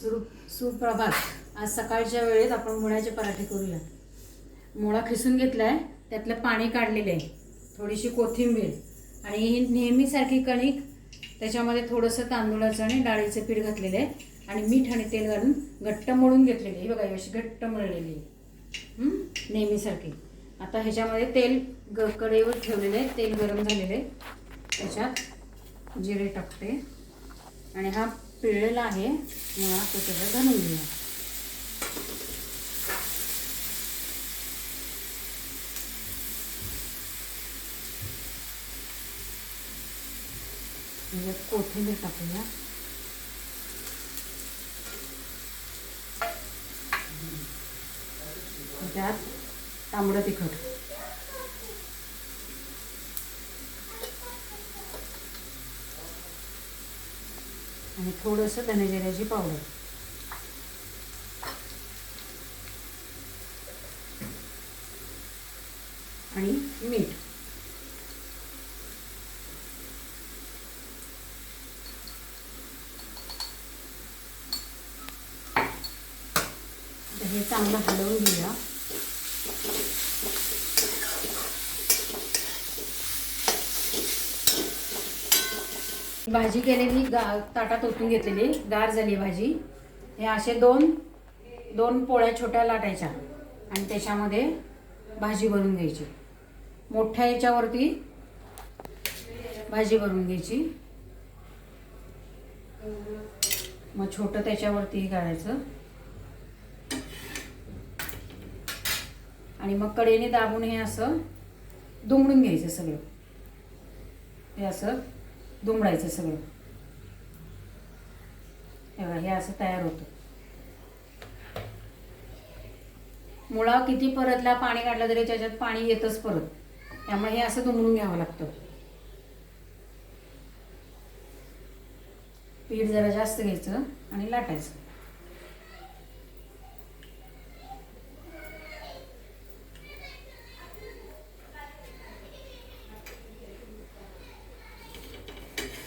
सुप्रभात. आज सकाळच्या वेळेत आपण मुळ्याचे पराठे करूया मुळा खिसून घेतला आहे त्यातलं पाणी काढलेलं आहे. थोडीशी कोथिंबीर आणि ही नेहमीसारखी कणिक त्याच्यामध्ये थोडंसं तांदूळाचं आणि डाळीचं पीठ घातलेलं आहे. आणि मीठ आणि तेल घालून घट्ट मळून घेतलेली आहे. बघा अशी घट्ट मळलेली आहे. नेहमीसारखी आता ह्याच्यामध्ये तेल ग कढईवर ठेवलेलं आहे. तेल गरम झालेलं आहे. त्याच्यात जिरे टाकते. आणि हा पिळलेला आहे. मुळा तो त्याच्यात घालून घेऊया. त्याच्यात कोथिंबीर टाकूया. त्यात तांबडं तिखट. आणि थोडंसं धनेजिऱ्याची पावडर. आणि मीठ. हे चांगलं हलवून घेऊया. भाजी केलेली गा ताटात ओतून घेतलेली. गार झाली भाजी. हे असे दोन दोन पोळ्या छोट्या लाटायच्या. आणि त्याच्यामध्ये भाजी भरून घ्यायची. मोठ्या याच्यावरती भाजी भरून घ्यायची. मग छोटं त्याच्यावरती काढायचं. आणि मग कडेने दाबून हे असं दुमडून घ्यायचं सगळं. हे असं दुमडायचं सगळं. हे हे असं तयार होतं. मुळा किती परतला पाणी काढलं तरी त्याच्यात पाणी येतच परत. त्यामुळे हे असं दुमडून घ्यावं लागतं. पीठ जरा जास्त घ्यायचं आणि लाटायचं.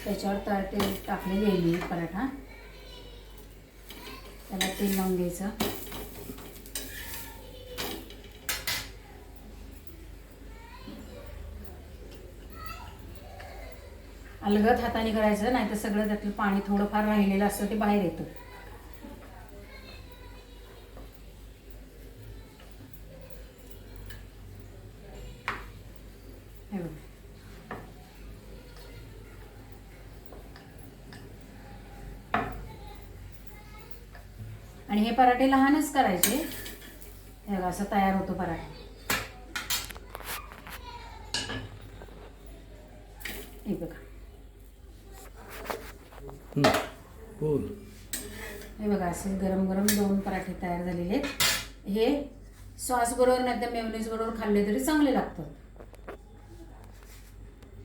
त्याच्यावर तर तेल टाकलेली आहे मी पराठा. त्याला तेल लावून घ्यायचं. अलगद हाताने करायचं नाही तर सगळं त्यातलं पाणी थोडंफार राहिलेलं असतं ते बाहेर येतं. हे बघ. आणि हे पराठे लहानच करायचे. हे बघा, असं तयार होतो पराठा. हे बघा. बोल. हे बघा असे गरम गरम दोन पराठे तयार झालेले आहेत. हे सॉस बरोबर नाही तर मेवनीज बरोबर खाल्ले तरी चांगले लागतात.